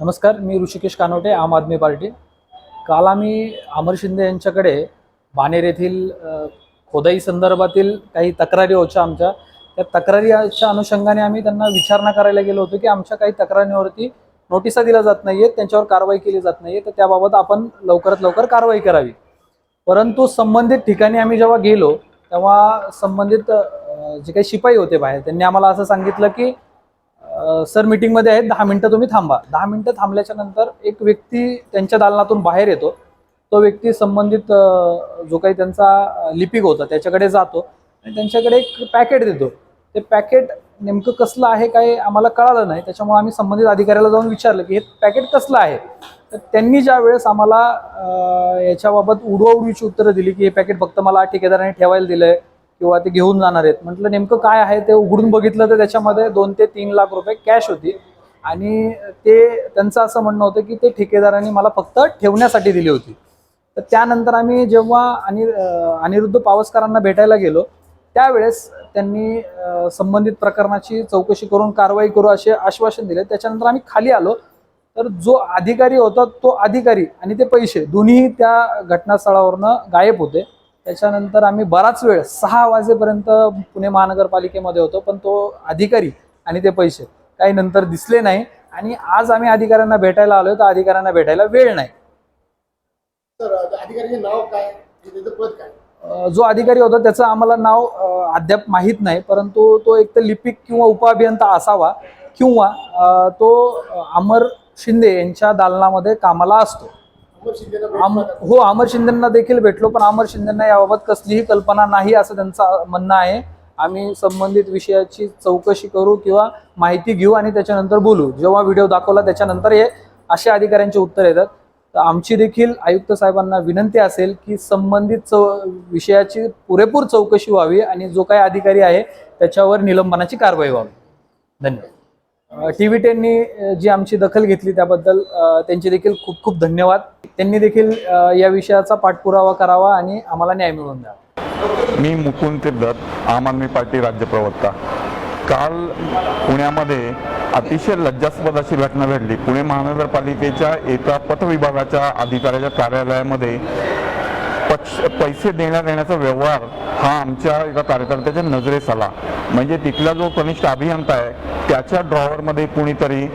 नमस्कार मी ऋषिकेश कानोटे आम आदमी पार्टी. काल आम्ही अमर शिंदे यांच्याकडे बाणेर येथील खोदाई संदर्भातील काही तक्रारी होत्या आमच्या. त्या तक्रारीच्या अनुषंगाने आम्ही त्यांना विचारणा करायला गेलो होतो की आमच्या काही तक्रारींवरती नोटिसा दिल्या जात नाही आहेत त्यांच्यावर कारवाई केली जात नाही आहे तर त्याबाबत आपण लवकरात लवकर कारवाई करावी. परंतु संबंधित ठिकाणी आम्ही जेव्हा गेलो तेव्हा संबंधित जे काही शिपाई होते बाहेर त्यांनी आम्हाला असं सांगितलं की सर मीटिंगमध्ये आहेत. दहा मिनटं तुम्ही थांबा. दहा मिनटं थांबल्याच्या नंतर एक व्यक्ती त्यांच्या दालनातून बाहेर येतो. तो व्यक्ती संबंधित जो काही त्यांचा लिपिक होता त्याच्याकडे जातो आणि त्यांच्याकडे एक पॅकेट देतो. ते पॅकेट नेमकं कसलं आहे काय आम्हाला कळालं नाही. त्याच्यामुळे आम्ही संबंधित अधिकाऱ्याला जाऊन विचारलं की हे पॅकेट कसलं आहे? तर त्यांनी ज्या वेळेस आम्हाला याच्याबाबत उडवाउडवीची उत्तरं दिली की हे पॅकेट फक्त मला ठेकेदाराने ठेवायला दिलं आहे किंवा ते घेऊन जाणार आहेत. म्हटलं नेमकं काय आहे ते उघडून बघितलं तर त्याच्यामध्ये दोन ते तीन लाख रुपये कॅश होती. आणि ते त्यांचं असं म्हणणं होतं की ते ठेकेदारांनी मला फक्त ठेवण्यासाठी दिली होती. तर त्यानंतर आम्ही जेव्हा आणि अनिरुद्ध पावसकरांना भेटायला गेलो त्यावेळेस त्यांनी संबंधित प्रकरणाची चौकशी करून कारवाई करू असे आश्वासन दिले. त्याच्यानंतर आम्ही खाली आलो. तर जो अधिकारी होता तो अधिकारी आणि ते पैसे दोन्ही त्या घटनास्थळावरनं गायब होते. त्याच्यानंतर आम्ही बराच वेळ सहा वाजेपर्यंत पुणे महानगरपालिकेमध्ये होतो पण तो अधिकारी आणि ते पैसे काही नंतर दिसले नाही. आणि आज आम्ही अधिकाऱ्यांना भेटायला आलोय तर अधिकाऱ्यांना भेटायला वेळ नाही. नाव काय? पद काय? अ, जो अधिकारी होता त्याचं आम्हाला नाव अद्याप माहीत नाही परंतु तो एक तर लिपिक किंवा उपअभियंता असावा किंवा तो अमर शिंदे यांच्या दालनामध्ये कामाला असतो. आम? हो अमर शिंदेना देखील भेटलो पण अमर शिंदेना याबाबत कसलीही कल्पना नाही असं त्यांचं म्हणणं आहे. आम्ही संबंधित विषयाची चौकशी करू किंवा माहिती घेऊ आणि त्याच्यानंतर बोलू. जेव्हा व्हिडिओ दाखवला त्याच्यानंतर हे अशा अधिकाऱ्यांचे उत्तर येतात. तर आमची देखील आयुक्त साहेबांना विनंती असेल की संबंधित चौ विषयाची पुरेपूर चौकशी व्हावी आणि जो काही अधिकारी आहे त्याच्यावर निलंबनाची कारवाई व्हावी. धन्यवाद. टी व्ही टेननी जी आमची दखल घेतली त्याबद्दल त्यांचे देखील खूप खूप धन्यवाद. त्यांनी देखील या विषयाचा पाठपुरावा करावा आणि आम्हाला न्याय मिळवून द्यावा मी मुकुंद तिब्बत आम आदमी पार्टी राज्य प्रवक्ता. काल पुण्यामध्ये अतिशय लज्जास्पद अशी घटना घडली. पुणे महानगरपालिकेच्या एका पथविभागाच्या अधिकाऱ्याच्या कार्यालयामध्ये पैसे देण्या देण्याचा व्यवहार हा आमच्या एका कार्यकर्त्याच्या नजरेस आला. म्हणजे तिथला जो कनिष्ठ अभियंता आहे त्याच्या ड्रॉवरमध्ये कुणीतरी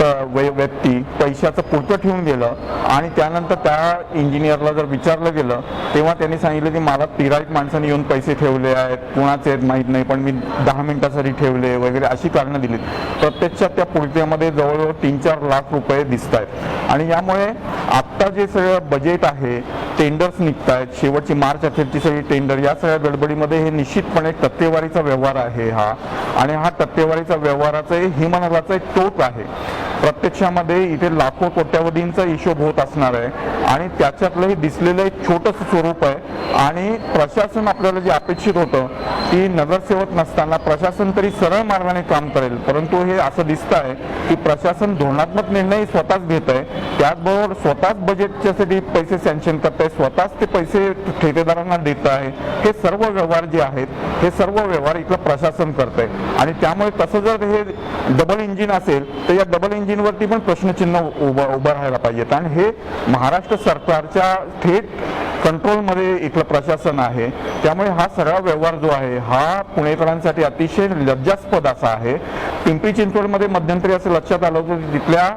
व्यक्ती पैशाचं पुरतं ठेवून गेलं आणि त्यानंतर त्या इंजिनियरला जर विचारलं गेलं तेव्हा त्यांनी सांगितलं की मला तिराईत माणसांनी येऊन पैसे ठेवले आहेत कुणाचे आहेत माहीत नाही पण मी दहा मिनिटासाठी ठेवले वगैरे अशी कारणं दिलीत प्रत्यक्षात त्या पुरत्यामध्ये जवळजवळ तीन चार लाख रुपये दिसत आहेत. आणि यामुळे आत्ता जे सगळं बजेट आहे टेंडर्स निघत आहेत शेवटची मार्च अखेरची सगळी टेंडर या सगळ्या गडबडीमध्ये हे निश्चितपणे टक्केवारीचा व्यवहार आहे हा. आणि हा टक्केवारीचा व्यवहाराचा हे हिमनगाचा एक टोक आहे. प्रत्यक्षामध्ये इथे लाखो कोट्यावधींचा हिशोब होत असणार आहे. आणि त्याच्यातलं हे दिसलेलं एक छोटंसं स्वरूप आहे. आणि प्रशासन आपल्याला जे अपेक्षित होतं की नगरसेवक नसताना प्रशासन तरी सरळ मार्गाने काम करेल. परंतु हे असं दिसत आहे की प्रशासन धोरणात्मक निर्णय स्वतःच घेत आहे. त्याचबरोबर स्वतःच बजेटच्यासाठी पैसे सँक्शन करत आहे. स्वतःच ते पैसे ठेकेदारांना देत आहे. हे सर्व व्यवहार जे आहेत हे सर्व व्यवहार इथलं प्रशासन करत आहे आणि त्यामुळे तसं जर हे डबल इंजिन असेल तर या डबल इंजिन इंजिनवरती पण प्रश्नचिन्ह उभं उभं राहायला पाहिजेत. आणि हे महाराष्ट्र सरकारच्या थेट कंट्रोलमध्ये इथलं प्रशासन आहे. त्यामुळे हा सगळा व्यवहार जो आहे हा पुणेकरांसाठी अतिशय लज्जास्पद असा आहे. पिंपरी चिंचवडमध्ये मध्यंतरी असं लक्षात आलं होतं तिथल्या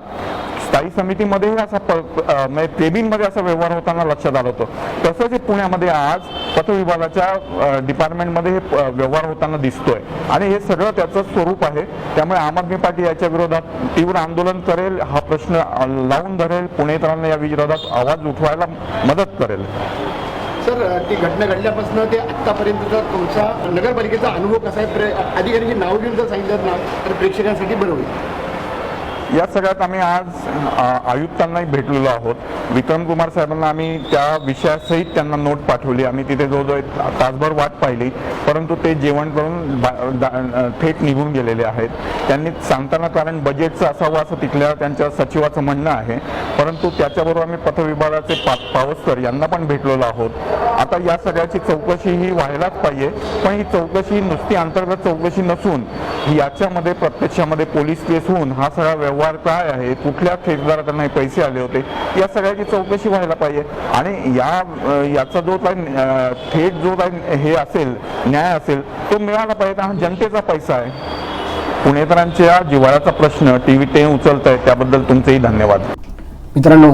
स्थायी समितीमध्येही असा केबिनमध्ये म्हणजे असा व्यवहार होताना लक्षात आलं होतं. तसंच हे पुण्यामध्ये आज पथविभागाच्या अं, डिपार्टमेंटमध्ये हे व्यवहार होताना दिसतोय. आणि हे सगळं त्याचं स्वरूप आहे. त्यामुळे आम आदमी पार्टी याच्या विरोधात तीव्र आंदोलन करेल हा प्रश्न लावून धरेल पुणेकरांना या विरोधात आवाज उठवायला मदत करेल. सर ती घटना घडल्यापासून ते आतापर्यंतचा तुमचा नगरपालिकेचा अनुभव कसा आहे? प्रे- अधिकाऱ्यांची नाव घेऊन जर सांगितलं ना तर प्रेक्षकांसाठी बरं होईल. या सगळ्यात आम्ही आज आयुक्तांनाही भेटलेलो आहोत. विक्रम कुमार साहेबांना आम्ही त्या विषयासहित त्यांना नोट पाठवली. आम्ही तिथे जवळजवळ एक तासभर वाट पाहिली. परंतु ते जेवण करून दा- थेट निघून गेलेले आहेत. त्यांनी सांगताना कारण बजेटचं असावं असं तिथल्या त्यांच्या सचिवाचं म्हणणं आहे. परंतु त्याच्याबरोबर आम्ही पथविभागाचे पा पावसकर यांना पण भेटलेलो आहोत. आता या सगळ्याची चौकशी ही व्हायलाच पाहिजे. पण ही चौकशी नुसती अंतर्गत चौकशी नसून याच्यामध्ये प्रत्यक्षामध्ये पोलीस केस होऊन हा सगळा व्यवहार काय आहे कुठल्या ठेकेदाराकडनं हे पैसे आले होते या सगळ्याची चौकशी व्हायला पाहिजे. आणि या याचा जो काही थेट जो काही हे असेल न्याय असेल तो मिळाला पाहिजे. हा जनतेचा पैसा आहे. पुणेकरांच्या जिव्हाळ्याचा प्रश्न टी व्ही टेन उचलत आहे त्याबद्दल तुमचेही धन्यवाद. मित्रांनो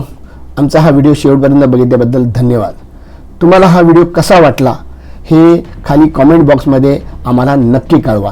आमचा हा व्हिडिओ शेवटपर्यंत बघितल्याबद्दल धन्यवाद. तुम्हाला हा व्हिडिओ कसा वाटला हे खाली कॉमेंट बॉक्समध्ये आम्हाला नक्की कळवा.